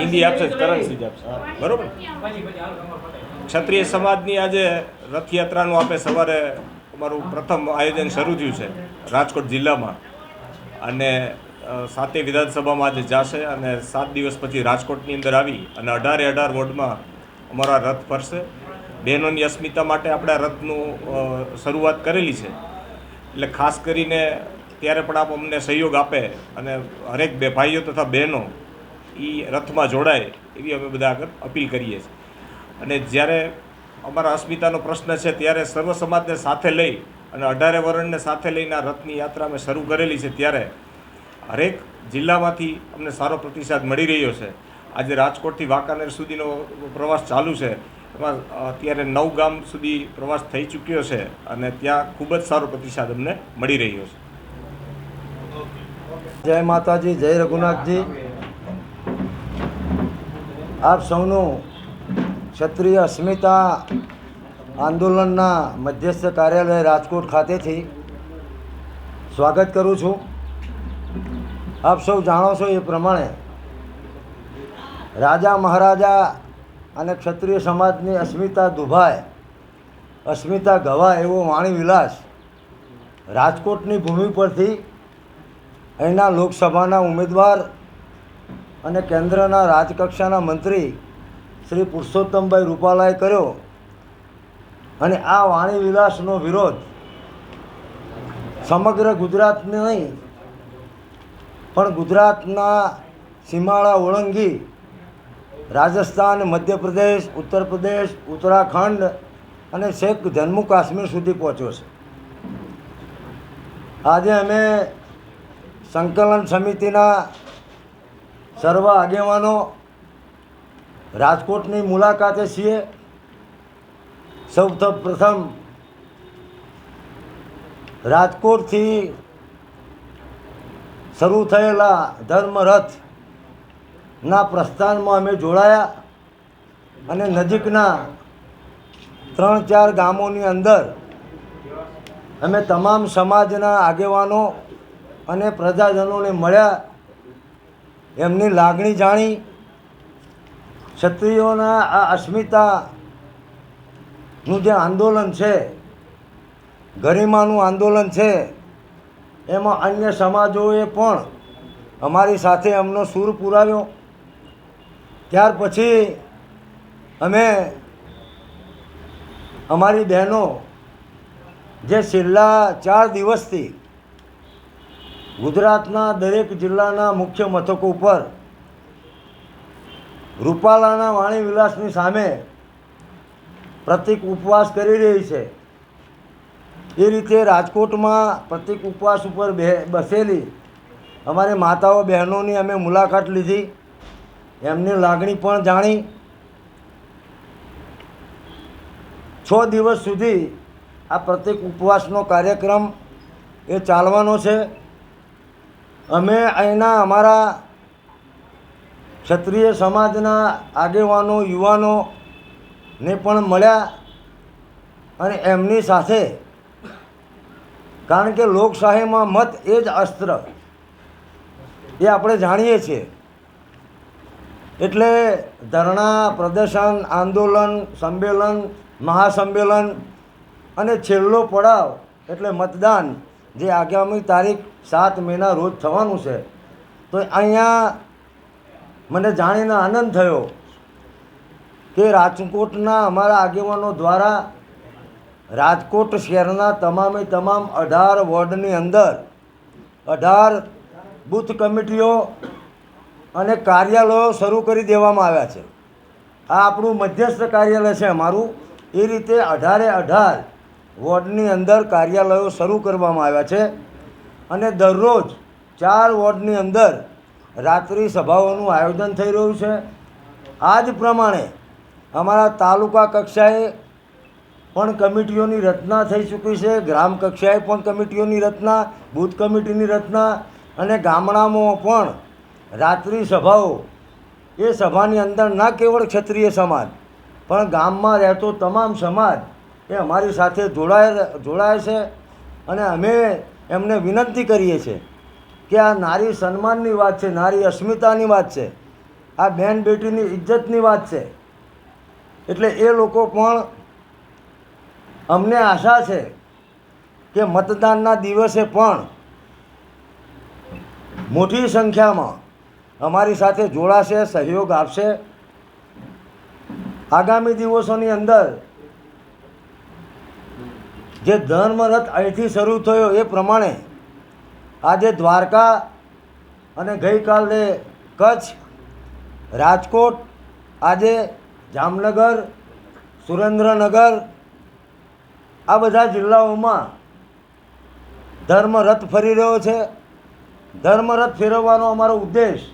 હિન્દી આપશે જ કરન્સી જ આપશે. બરોબર? ક્ષત્રિય સમાજની આજે રથયાત્રાનું આપણે સવારે અમારું પ્રથમ આયોજન શરૂ થયું છે, રાજકોટ જિલ્લામાં. અને સાતે વિધાનસભામાં આજે જાશે અને સાત દિવસ પછી રાજકોટની અંદર આવી અને અઢારે અઢાર વોર્ડમાં અમારા રથ ફરશે. બહેનોની અસ્મિતા માટે આપણે રથનું શરૂઆત કરેલી છે. એટલે ખાસ કરીને ત્યારે પણ આપ અમને સહયોગ આપે અને હરેક બે ભાઈઓ તથા બહેનો એ રથમાં જોડાય એવી અમે બધા આગળ અપીલ કરીએ છીએ. અને જ્યારે અમારા અસ્મિતાનો પ્રશ્ન છે, ત્યારે સર્વ સમાજને સાથે લઈ અને અઢારે વર્ણને સાથે લઈને આ રથની યાત્રા અમે શરૂ કરેલી છે, ત્યારે હરેક જિલ્લામાંથી અમને સારો પ્રતિસાદ મળી રહ્યો છે. આજે રાજકોટથી વાંકાનેર સુધીનો પ્રવાસ ચાલુ છે. એમાં અત્યારે નવ ગામ સુધી પ્રવાસ થઈ ચૂક્યો છે અને ત્યાં ખૂબ જ સારો પ્રતિસાદ અમને મળી રહ્યો છે. જય માતાજી, જય રઘુનાથજી. આપ સૌનું ક્ષત્રિય અસ્મિતા આંદોલનના મધ્યસ્થ કાર્યાલય રાજકોટ ખાતેથી સ્વાગત કરું છું. આપ સૌ જાણો છો એ પ્રમાણે રાજા મહારાજા અને ક્ષત્રિય સમાજની અસ્મિતા દુભાય અસ્મિતા ગવાય એવો વાણી વિલાસ રાજકોટની ભૂમિ પરથી અહીંના લોકસભાના ઉમેદવાર અને કેન્દ્રના રાજકક્ષાના મંત્રી શ્રી પુરુષોત્તમભાઈ રૂપાલાએ કર્યો. અને આ વાણી વિલાસનો વિરોધ સમગ્ર ગુજરાતને નહીં, પણ ગુજરાતના સીમાડા ઓળંગી રાજસ્થાન, મધ્યપ્રદેશ ઉત્તર પ્રદેશ ઉત્તરાખંડ અને છેક જમ્મુ કાશ્મીર સુધી પહોંચ્યો છે. આજે અમે સંકલન સમિતિના સર્વ આગેવાનો રાજકોટની મુલાકાતે છીએ. સૌ પ્રથમ રાજકોટથી શરૂ થયેલા ધર્મરથના પ્રસ્થાનમાં અમે જોડાયા અને નજીકના ત્રણ ચાર ગામોની અંદર અમે તમામ સમાજના આગેવાનો અને પ્રજાજનોને મળ્યા. એમની લાગણી જાણી ક્ષત્રિયોના આ અસ્મિતાનું જે આંદોલન છે, ગરિમાનું આંદોલન છે, એમાં અન્ય સમાજોએ પણ અમારી સાથે એમનો સૂર પુરાવ્યો. ત્યાર પછી અમે અમારી બહેનો જે છેલ્લા ચાર દિવસથી ગુજરાતના દરેક જિલ્લાના મુખ્ય મથકો ઉપર રૂપાલાના વાણી વિલાસની સામે પ્રતિક ઉપવાસ કરી રહી છે. એ રીતે રાજકોટમાં પ્રતિક ઉપવાસ ઉપર બે, બસેલી અમારી માતાઓ બહેનોની અમે મુલાકાત લીધી. એમની લાગણી પણ જાણી. છ દિવસ સુધી આ પ્રતિક ઉપવાસનો કાર્યક્રમ એ ચાલવાનો છે. અમે અહીંના અમારા ક્ષત્રિય સમાજના આગેવાનો, યુવાનોને પણ મળ્યા અને એમની સાથે, કારણ કે લોકશાહીમાં મત એ જ અસ્ત્ર એ આપણે જાણીએ છીએ. એટલે ધરણા, પ્રદર્શન, આંદોલન, સંમેલન, મહાસંમેલન અને છેલ્લો પડાવ એટલે મતદાન જે આગામી તારીખ સાત મેના રોજ થવાનું છે. તો અહીંયા મને જાણીને આનંદ થયો કે રાજકોટના અમારા આગેવાનો દ્વારા રાજકોટ શહેરના તમામે તમામ અઢાર વોર્ડની અંદર અઢાર બૂથ કમિટીઓ અને કાર્યાલયો શરૂ કરી દેવામાં આવ્યા છે. આ આપણું મધ્યસ્થ કાર્યાલય છે અમારું. એ રીતે અઢારે અઢાર વોર્ડની અંદર કાર્યાલયો શરૂ કરવામાં આવ્યા છે અને દરરોજ ચાર વોર્ડની અંદર રાત્રિ સભાઓનું આયોજન થઈ રહ્યું છે. આ જ પ્રમાણે અમારા તાલુકા કક્ષાએ પણ કમિટીઓની રચના થઈ ચૂકી છે. ગ્રામ કક્ષાએ પણ કમિટીઓની રચના, બૂથ કમિટીની રચના અને ગામડામાં પણ રાત્રિ સભાઓ એ સભાની અંદર ના કેવળ ક્ષત્રિય સમાજ પણ ગામમાં રહેતો તમામ સમાજ એ અમારી સાથે જોડાય જોડાય છે અને અમે એમને વિનંતી કરીએ છીએ કે આ નારી સન્માનની વાત છે, નારી અસ્મિતાની વાત છે, આ બેન બેટીની ઇજ્જતની વાત છે. એટલે એ લોકો પણ અમને આશા છે કે મતદાનના દિવસે પણ મોટી સંખ્યામાં અમારી સાથે જોડાશે, સહયોગ આપશે. આગામી દિવસોની અંદર જે ધર્મરથ અહીંથી શરૂ થયો એ પ્રમાણે આજે દ્વારકા અને ગઈકાલે કચ્છ, રાજકોટ, આજે જામનગર, સુરેન્દ્રનગર, આ બધા જિલ્લાઓમાં ધર્મરથ ફરી રહ્યો છે. ધર્મરથ ફેરવવાનો અમારો ઉદ્દેશ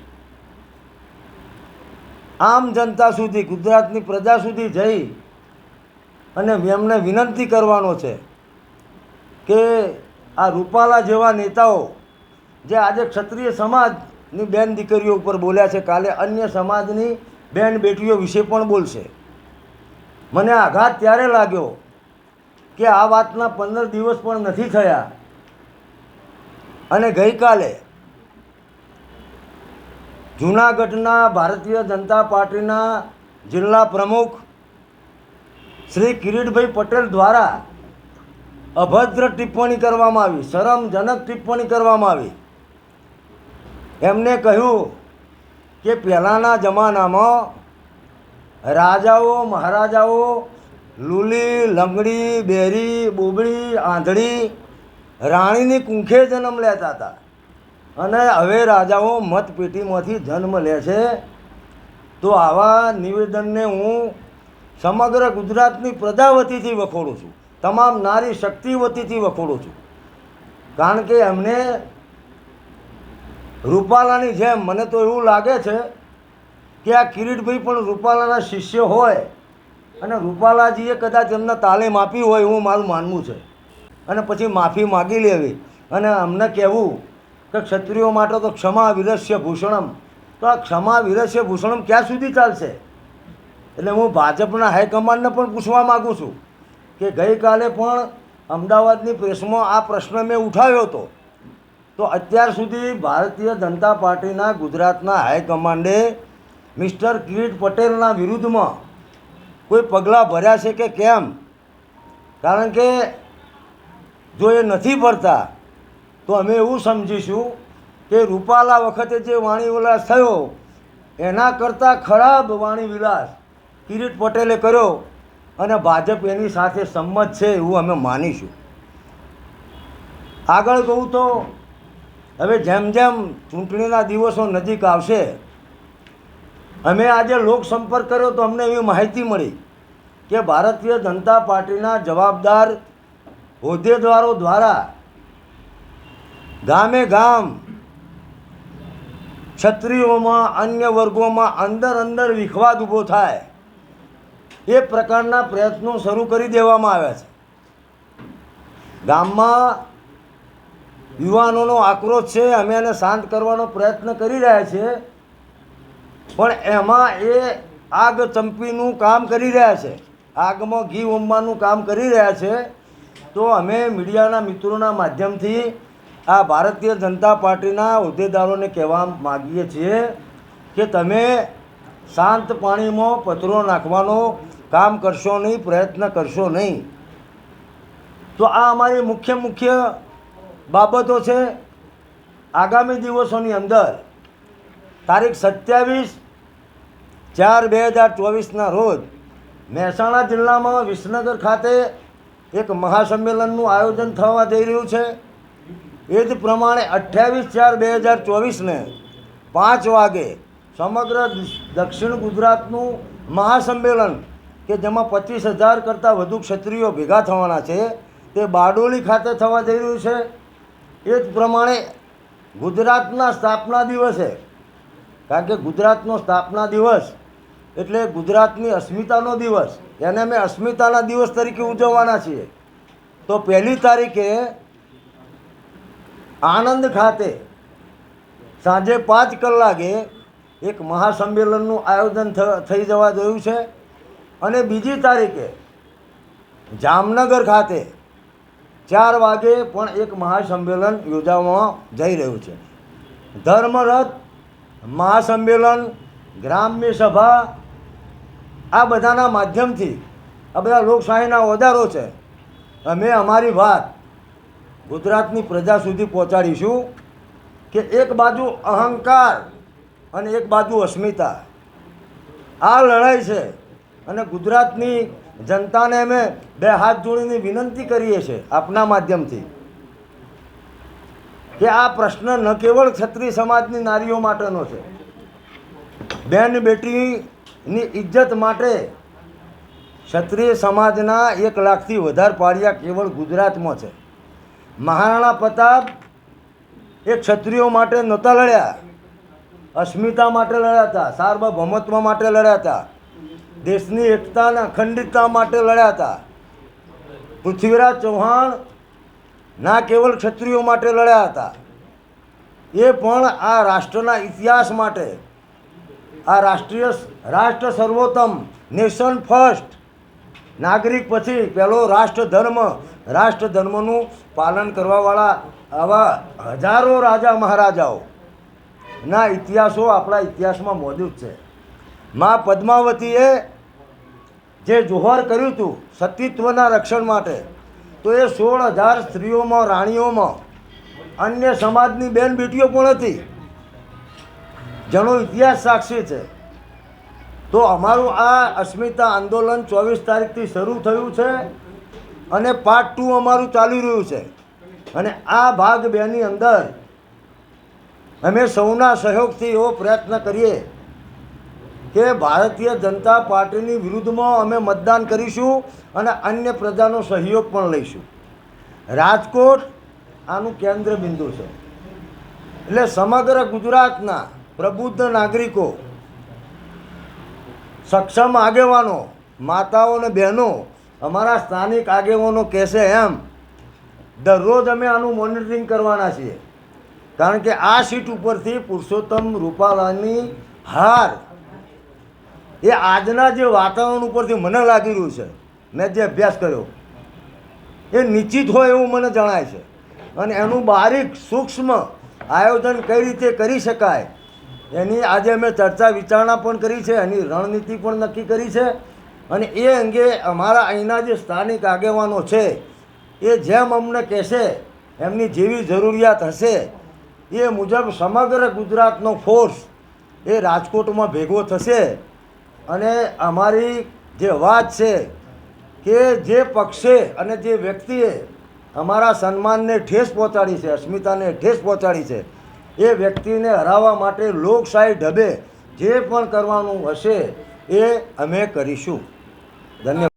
આમ જનતા સુધી, ગુજરાતની પ્રજા સુધી જઈ અને એમને વિનંતી કરવાનો છે. કે આ રૂપાલા જેવા નેતાઓ જે આજે ક્ષત્રિય સમાજની બેન દીકરીઓ ઉપર બોલ્યા છે, કાલે અન્ય સમાજની બેન બેટીઓ વિશે પણ બોલશે. મને આઘાત ત્યારે લાગ્યો કે આ વાતના પંદર દિવસ પણ નથી થયા. અને ગઈકાલે જૂનાગઢના ભારતીય જનતા પાર્ટીના જિલ્લા પ્રમુખ શ્રી કિરીટભાઈ પટેલ દ્વારા અભદ્ર ટિપ્પણી કરવામાં આવી, શરમજનક ટિપ્પણી કરવામાં આવી. એમને કહ્યું કે પહેલાંના જમાનામાં રાજાઓ, મહારાજાઓ, લૂલી, લંગડી, બેરી બોબડી આંધળી રાણીની કુંખે જન્મ લેતા હતા. અને હવે રાજાઓ મતપેટીમાંથી જન્મ લે છે. તો આવા નિવેદનને હું સમગ્ર ગુજરાતની પ્રજા વતીથી વખોડું છું. તમામ નારી શક્તિ વતીથી વખોડું છું. કારણ કે એમને રૂપાલાની જેમ, મને તો એવું લાગે છે કે આ કિરીટભાઈ પણ રૂપાલાના શિષ્ય હોય અને રૂપાલાજીએ કદાચ એમને તાલીમ આપી હોય એવું મારું માનવું છે. અને પછી માફી માગી લેવી. અને અમને કહેવું કે ક્ષત્રિયો માટે તો ક્ષમા વિરસ્ય ભૂષણમ. તો આ ક્ષમા વિરસ્ય ભૂષણમ ક્યાં સુધી ચાલશે? એટલે હું ભાજપના હાઈકમાન્ડને પણ પૂછવા માગું છું. કે ગઈકાલે પણ અમદાવાદની પ્રેસમાં આ પ્રશ્ન મેં ઉઠાવ્યો હતો. તો અત્યાર સુધી ભારતીય જનતા પાર્ટીના ગુજરાતના હાઈકમાન્ડે મિસ્ટર કિરીટ પટેલના વિરુદ્ધમાં કોઈ પગલાં ભર્યા છે કે કેમ? કારણ કે જો એ નથી ભરતા, તો અમે એવું સમજીશું કે રૂપાલા વખતે જે વાણી વિલાસ થયો, એના કરતાં ખરાબ વાણી વિલાસ કિરીટ પટેલે કર્યો. અને ભાજપ એની સાથે સંમત છે એવું અમે માનીશું. આગળ કહું તો, હવે જેમ જેમ ચૂંટણીના દિવસો નજીક આવશે, અમે આજે લોકસંપર્ક કર્યો તો અમને એવી માહિતી મળી કે ભારતીય જનતા પાર્ટીના જવાબદાર હોદ્દેદારો દ્વારા ગામે ગામ છત્રીઓમાં અન્ય વર્ગોમાં અંદર અંદર વિખવાદ ઊભો થાય. એ પ્રકારના પ્રયત્નો શરૂ કરી દેવામાં આવ્યા છે. ગામમાં યુવાનોનો આક્રોશ છે, અમે એને શાંત કરવાનો પ્રયત્ન કરી રહ્યા છીએ પણ એમાં એ આગ ચંપીનું કામ કરી રહ્યા છે. આગમાં ઘી ઉમવાનું કામ કરી રહ્યા છે. તો અમે મીડિયાના મિત્રોના માધ્યમથી આ ભારતીય જનતા પાર્ટીના હોદ્દેદારોને કહેવા માગીએ છીએ કે તમે શાંત પાણીમાં પથરો નાખવાનો કામ કરશો નહીં, પ્રયત્ન કરશો નહીં. તો આ અમારી મુખ્ય મુખ્ય બાબતો છે આગામી દિવસોની અંદર. તારીખ સત્યાવીસ ચાર બે હજાર ચોવીસના રોજ મહેસાણા જિલ્લામાં વિસનગર ખાતે એક મહાસંમેલનનું આયોજન થવા જઈ રહ્યું છે. એ જ પ્રમાણે અઠ્યાવીસ ચાર બે હજાર ચોવીસને પાંચ વાગે સમગ્ર દક્ષિણ ગુજરાતનું મહાસંમેલન કે જેમાં પચીસ હજાર કરતાં વધુ ક્ષત્રિયો ભેગા થવાના છે, તે બારડોલી ખાતે થવા જઈ રહ્યું છે. એ જ પ્રમાણે ગુજરાતના સ્થાપના દિવસે, કારણ કે ગુજરાતનો સ્થાપના દિવસ એટલે ગુજરાતની અસ્મિતાનો દિવસ, એને અમે અસ્મિતાના દિવસ તરીકે ઉજવવાના છીએ. તો પહેલી તારીખે આણંદ ખાતે સાંજે પાંચ કલાકે એક મહાસંમેલનનું આયોજન થઈ જવા જોયું છે. અને બીજી તારીખે જામનગર ખાતે ચાર વાગે પણ એક મહાસંમેલન યોજાવામાં જઈ રહ્યું છે. ધર્મરથ, મહાસંમેલન, ગ્રામ્ય સભા, આ બધાના માધ્યમથી આ બધા લોકશાહીના ઓદારો છે. અમે અમારી વાત ગુજરાતની પ્રજા સુધી પહોંચાડીશું કે એક બાજુ અહંકાર અને એક બાજુ અસ્મિતા. આ લડાઈ છે અને ગુજરાતની જનતાને અમે બે હાથ જોડીને વિનંતી કરીએ છીએ આપના માધ્યમથી કે આ પ્રશ્ન ન કેવળ ક્ષત્રિય સમાજની નારીઓ માટેનો છે. બેન બેટીની ઇજ્જત માટે ક્ષત્રિય સમાજના એક લાખથી વધારે પાળિયા કેવળ ગુજરાતમાં છે. મહારાણા પ્રતાપ એ ક્ષત્રિયો માટે નહોતા લડ્યા. અસ્મિતા માટે લડ્યા હતા. સાર્વભૌમત્વ માટે લડ્યા હતા. દેશની એકતાના અખંડિતતા માટે લડ્યા હતા. પૃથ્વીરાજ ચૌહાણ ના કેવળ ક્ષત્રિયો માટે લડ્યા હતા. એ પણ આ રાષ્ટ્રના ઇતિહાસ માટે. આ રાષ્ટ્રીય રાષ્ટ્ર સર્વોત્તમ, નેશન ફર્સ્ટ. નાગરિક પછી પહેલો રાષ્ટ્ર ધર્મ રાષ્ટ્ર ધર્મનું પાલન કરવાવાળા આવા હજારો રાજા મહારાજાઓ. ના ઇતિહાસો આપણા ઇતિહાસમાં મોજૂદ છે. મા પદ્માવતીએ જે જોહર કર્યું હતું સતીત્વના રક્ષણ માટે, તો એ સોળ હજાર સ્ત્રીઓમાં, રાણીઓમાં, અન્ય સમાજની બેન બેટીઓ પણ હતી? જેનો ઇતિહાસ સાક્ષી છે. તો અમારું આ અસ્મિતા આંદોલન ચોવીસ તારીખથી શરૂ થયું છે અને પાર્ટ ટુ અમારું ચાલી રહ્યું છે. અને આ ભાગ બેની અંદર અમે સૌના સહયોગથી એવો પ્રયત્ન કરીએ કે ભારતીય જનતા પાર્ટીની વિરુદ્ધમાં અમે મતદાન કરીશું અને અન્ય પ્રજાનો સહયોગ પણ લઈશું. રાજકોટ આનું કેન્દ્ર બિંદુ છે. એટલે સમગ્ર ગુજરાતના પ્રબુદ્ધ નાગરિકો, સક્ષમ આગેવાનો, માતાઓ અને બહેનો, અમારા સ્થાનિક આગેવાનો કહેશે એમ, દરરોજ અમે આનું મોનિટરિંગ કરવાના છીએ. કારણ કે આ સીટ ઉપરથી પુરુષોત્તમ રૂપાલાની હાર એ આજના જે વાતાવરણ ઉપરથી મને લાગી રહ્યું છે, મેં જે અભ્યાસ કર્યો, એ નિશ્ચિત હોય એવું મને જણાય છે. અને એનું બારીક સૂક્ષ્મ આયોજન કઈ રીતે કરી શકાય, એની આજે અમે ચર્ચા વિચારણા પણ કરી છે, એની રણનીતિ પણ નક્કી કરી છે. અને એ અંગે અમારા અહીંના જે સ્થાનિક આગેવાનો છે, એ જેમ અમને કહેશે, એમની જેવી જરૂરિયાત હશે, એ મુજબ સમગ્ર ગુજરાતનો ફોર્સ એ રાજકોટમાં ભેગો થશે. અને અમારી જે વાત છે કે જે પક્ષે અને જે વ્યક્તિએ અમારા સન્માનને ઠેસ પહોંચાડી છે, અસ્મિતાને ઠેસ પહોંચાડી છે, એ વ્યક્તિને હરાવવા માટે લોકશાહી ઢબે જે પણ કરવાનું હશે એ અમે કરીશું. ધન્યવાદ.